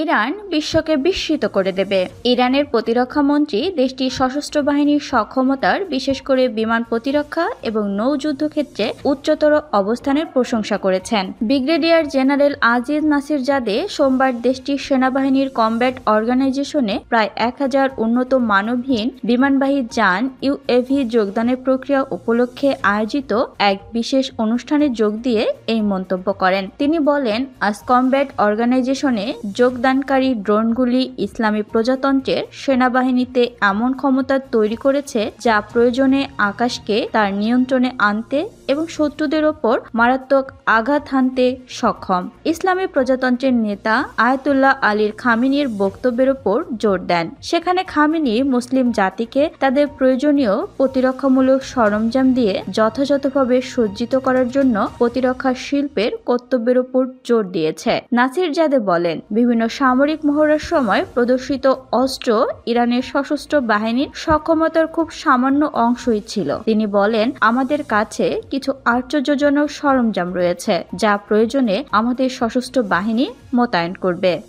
Iran বিশ্বকে বিস্মিত করে দেবে। ইরানের প্রতিরক্ষা মন্ত্রী দেশটির সশস্ত্র বাহিনীর সক্ষমতার, বিশেষ করে বিমান প্রতিরক্ষা এবং নৌযুদ্ধ ক্ষেত্রে উচ্চতর অবস্থানের প্রশংসা করেছেন। Brigadier general Aziz Nasirzadeh সোমবার দেশটির সেনাবাহিনীর কমব্যাট অর্গানাইজেশনে প্রায় এক হাজার উন্নত মানবহীন বিমানবাহী যান ইউএভি যোগদানের প্রক্রিয়া উপলক্ষে আয়োজিত এক বিশেষ অনুষ্ঠানে যোগ দিয়ে এই মন্তব্য করেন। তিনি বলেন, আজ কমব্যাট অর্গানাইজেশনে যোগদানকারী ড্রোনগুলি ইসলামী প্রজাতন্ত্রের সেনাবাহিনীতে এমন ক্ষমতা তৈরি করেছে যা প্রয়োজনে আকাশকে তার নিয়ন্ত্রণে আনতে এবং শত্রুদের ওপর মারাত্মক আঘাত হানতে সক্ষম। ইসলামী প্রজাতন্ত্রের নেতা আয়াতুল্লাহ আলীর খামিনির বক্তব্যের ওপর জোর দেন। সেখানে খামিনি মুসলিম জাতিকে তাদের প্রয়োজনীয় প্রতিরক্ষামূলক সরঞ্জাম দিয়ে যথাযথভাবে সজ্জিত করার জন্য প্রতিরক্ষা শিল্পের কর্তব্যের উপর জোর দিয়েছে। নাসির জাদে বলেন, বিভিন্ন সামরিক মহড়ার সময় প্রদর্শিত অস্ত্র ইরানের সশস্ত্র বাহিনীর সক্ষমতার খুব সামান্য অংশই ছিল। তিনি বলেন, আমাদের কাছে কিছু আশ্চর্যজনক সরঞ্জাম রয়েছে, যা প্রয়োজনে আমাদের সশস্ত্র বাহিনী মোতায়েন করবে।